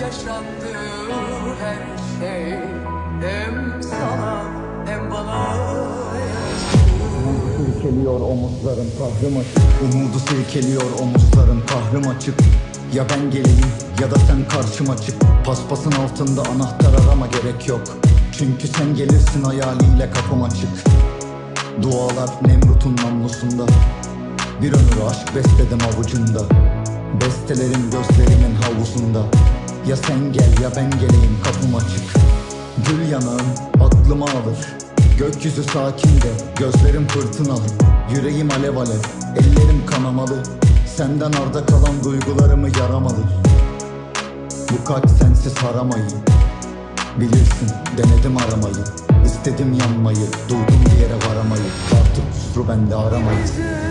yaşandı her şey? Hem sana hem bana. Silkeliyor omuzların tahrım açık. Umudu silkeliyor omuzların tahrım açık. Ya ben geleyim ya da sen karşıma çık. Paspasın altında anahtar arama gerek yok. Çünkü sen gelirsin hayaliyle kapım açık. Dualar Nemrut'un namlusunda. Bir ömür aşk besledim avucunda Bestelerim gözlerimin havuzunda. Ya sen gel ya ben geleyim kapım açık. Gül yanağın aklımı alır. Gökyüzü sakin de gözlerim fırtınalı. Yüreğim alev alev ellerim kanamalı. Senden arda kalan duygularımı yaramalı. Bu kalp sensiz haramayı Bilirsin denedim aramayı. İstedim yanmayı duydum bir yere varamayı. Artık kusuru bende aramayı. Bize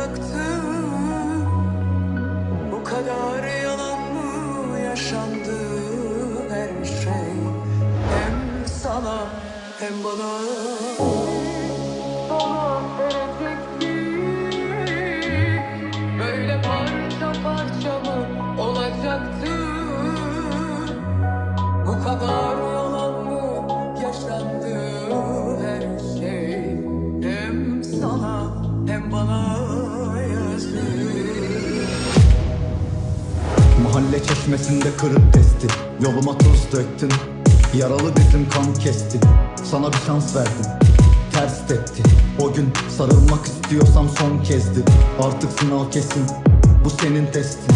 olacaktı Bu kadar yalan mı yaşandı her şey? Hem sana hem bana. Sona erecekti Mahalle çeşmesinde kırık testi. Yoluma tuz döktün Yaralı dizim kan kesti. Sana bir şans verdim Ters tetti. O gün sarılmak istiyorsam son kezdi Artık sınav kesin Bu senin testin.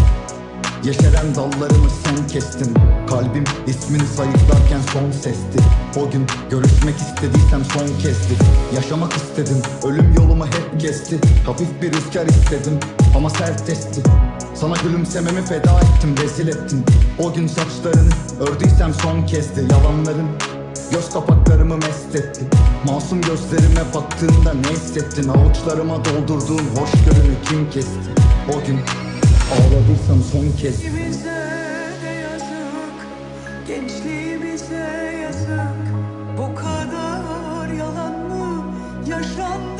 Yeşeren dallarımı sen kestin. Kalbim ismini sayıklarken son sesti. O gün görüşmek istediysem son kezdi Yaşamak istedim ölüm yolumu hep kesti. Hafif bir rüzgar istedim ama sert esti Sana gülümsememi feda ettim rezil ettin O gün saçlarını ördüysem son kezdi Yalanların Göz kapaklarımı mest etti Masum gözlerime baktığında ne hissettin? Avuçlarıma doldurduğun hoşgörünü kim kesti? O gün ağladıysam son kez. Gençliğimize de yazık, gençliğimize yazık. Bu kadar yalan mı yaşandı